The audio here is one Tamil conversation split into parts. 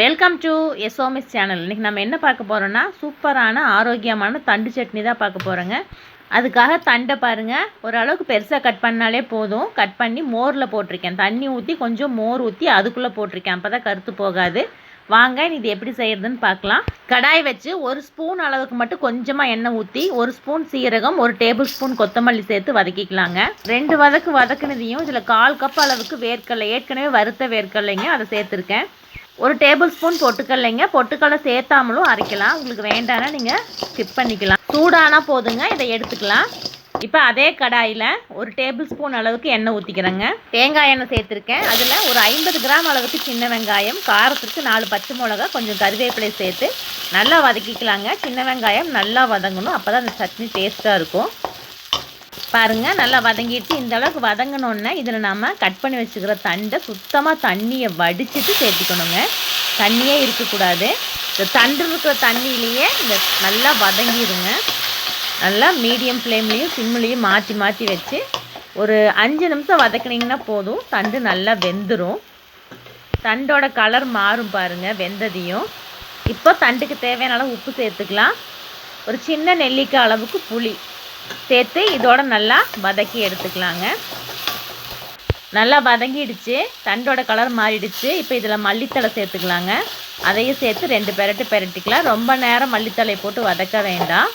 வெல்கம் டு எஸ்ஓமிஸ் சேனல் இன்றைக்கி நம்ம என்ன பார்க்க போகிறோன்னா சூப்பரான ஆரோக்கியமான தண்டு சட்னி தான் பார்க்க போகிறோங்க அதுக்காக தண்டை பாருங்கள் ஓரளவுக்கு பெருசாக கட் பண்ணாலே போதும். கட் பண்ணி மோரில் போட்டிருக்கேன். தண்ணி ஊற்றி கொஞ்சம் மோர் ஊற்றி அதுக்குள்ளே போட்டிருக்கேன். அப்போ தான் கருத்து போகாது. வாங்க இது எப்படி செய்கிறதுன்னு பார்க்கலாம். கடாய் வச்சு ஒரு ஸ்பூன் அளவுக்கு மட்டும் கொஞ்சமாக எண்ணெய் ஊற்றி ஒரு ஸ்பூன் சீரகம் ஒரு டேபிள் ஸ்பூன் கொத்தமல்லி சேர்த்து வதக்கிக்கலாங்க. ரெண்டு வதக்கு வதக்குனதையும் இதில் கால் கப் அளவுக்கு வேர்க்கடலை ஏற்கனவே வறுத்த வேர்க்கடலைங்க அதை சேர்த்துருக்கேன். ஒரு டேபிள் ஸ்பூன் பொட்டுக்கல்லைங்க பொட்டுக்கல்லை சேர்த்தாமலும் அரைக்கலாம். உங்களுக்கு வேண்டாம்னா நீங்கள் ஸ்கிப் பண்ணிக்கலாம். சூடானா போதுங்க. இதை எடுத்துக்கலாம். இப்போ அதே கடாயில் ஒரு டேபிள் ஸ்பூன் அளவுக்கு எண்ணெய் ஊற்றிக்கிறேங்க தேங்காய் எண்ணெய் சேர்த்துருக்கேன். அதில் ஒரு ஐம்பது கிராம் அளவுக்கு சின்ன வெங்காயம் காரத்துக்கு நாலு பச்சை மிளகா கொஞ்சம் கருவேப்பிலை சேர்த்து நல்லா வதக்கிக்கலாங்க. சின்ன வெங்காயம் நல்லா வதங்கணும். அப்போ தான் அந்த சட்னி டேஸ்ட்டாக இருக்கும். பாருங்கள் நல்லா வதங்கிட்டு இந்த அளவுக்கு வதங்கினோன்னே இதில் நம்ம கட் பண்ணி வச்சுக்கிற தண்டை சுத்தமாக தண்ணியை வடிச்சிட்டு சேர்த்திக்கணுங்க. தண்ணியே இருக்கக்கூடாது. இந்த தண்டு இருக்கிற தண்ணியிலேயே இந்த நல்லா வதங்கிடுங்க. நல்லா மீடியம் ஃப்ளேம்லேயும் சிம்லேயும் மாற்றி மாற்றி வச்சு ஒரு அஞ்சு நிமிஷம் வதக்குனிங்கன்னா போதும். தண்டு நல்லா வெந்துடும் தண்டோட கலர் மாறும் பாருங்கள் வெந்ததையும். இப்போ தண்டுக்கு தேவையான அளவு உப்பு சேர்த்துக்கலாம். ஒரு சின்ன நெல்லிக்காய் அளவுக்கு புளி. சேர்த்து இதோட நல்லா வதக்கி எடுத்துக்கலாங்க. நல்லா வதங்கிடுச்சு. தண்டோட கலர் மாறிடுச்சு. இப்போ இதில் மல்லித்தலை சேர்த்துக்கலாங்க. அதையும் சேர்த்து ரெண்டு பெரட்டு பெரட்டிக்கலாம். ரொம்ப நேரம் மல்லித்தலை போட்டு வதக்க வேண்டாம்.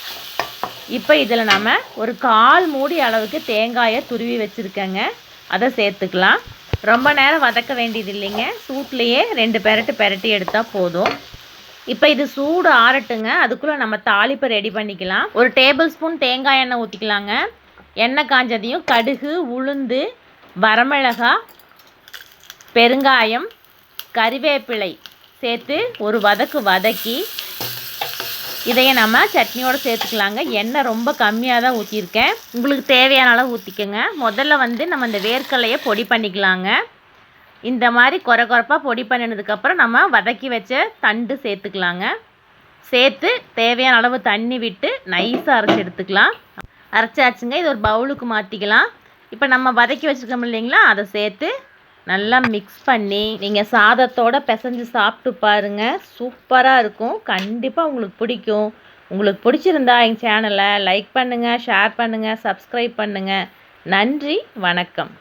இப்போ இதில் நம்ம ஒரு கால் மூடி அளவுக்கு தேங்காயை துருவி வச்சுருக்கேங்க. அதை சேர்த்துக்கலாம். ரொம்ப நேரம் வதக்க வேண்டியது இல்லைங்க. சூட்லேயே ரெண்டு பெரட்டு பெரட்டி எடுத்தால் போதும். இப்போ இது சூடு ஆறட்டுங்க. அதுக்குள்ளே நம்ம தாளிப்பை ரெடி பண்ணிக்கலாம். ஒரு டேபிள் ஸ்பூன் தேங்காய் எண்ணெய் ஊற்றிக்கலாங்க எண்ணெய் காஞ்சதையும் கடுகு உளுந்து வரமிளகா பெருங்காயம் கறிவேப்பிலை சேர்த்து ஒரு வதக்கு வதக்கி இதையை நம்ம சட்னியோடு சேர்த்துக்கலாங்க. எண்ணெய் ரொம்ப கம்மியாக தான் ஊற்றிருக்கேன் உங்களுக்கு தேவையான அளவு ஊற்றிக்கோங்க முதல்ல வந்து நம்ம இந்த வேர்க்கடலையை பொடி பண்ணிக்கலாங்க. இந்த மாதிரி குறை குறைப்பாக பொடி பண்ணினதுக்கப்புறம் நம்ம வதக்கி வச்ச தண்டு சேர்த்துக்கலாங்க. சேர்த்து தேவையான அளவு தண்ணி விட்டு நைஸாக அரைச்சி எடுத்துக்கலாம். அரைச்சாச்சுங்க இது ஒரு பவுலுக்கு மாற்றிக்கலாம் இப்போ நம்ம வதக்கி வச்சுருக்கோம் இல்லைங்களா அதை சேர்த்து நல்லா மிக்ஸ் பண்ணி நீங்கள் சாதத்தோடு பிசைஞ்சு சாப்பிட்டு பாருங்கள் சூப்பராக இருக்கும். கண்டிப்பாக உங்களுக்கு பிடிக்கும். உங்களுக்கு பிடிச்சிருந்தா எங்கள் சேனலை லைக் பண்ணுங்கள் ஷேர் பண்ணுங்கள் சப்ஸ்கிரைப் பண்ணுங்கள் நன்றி வணக்கம்.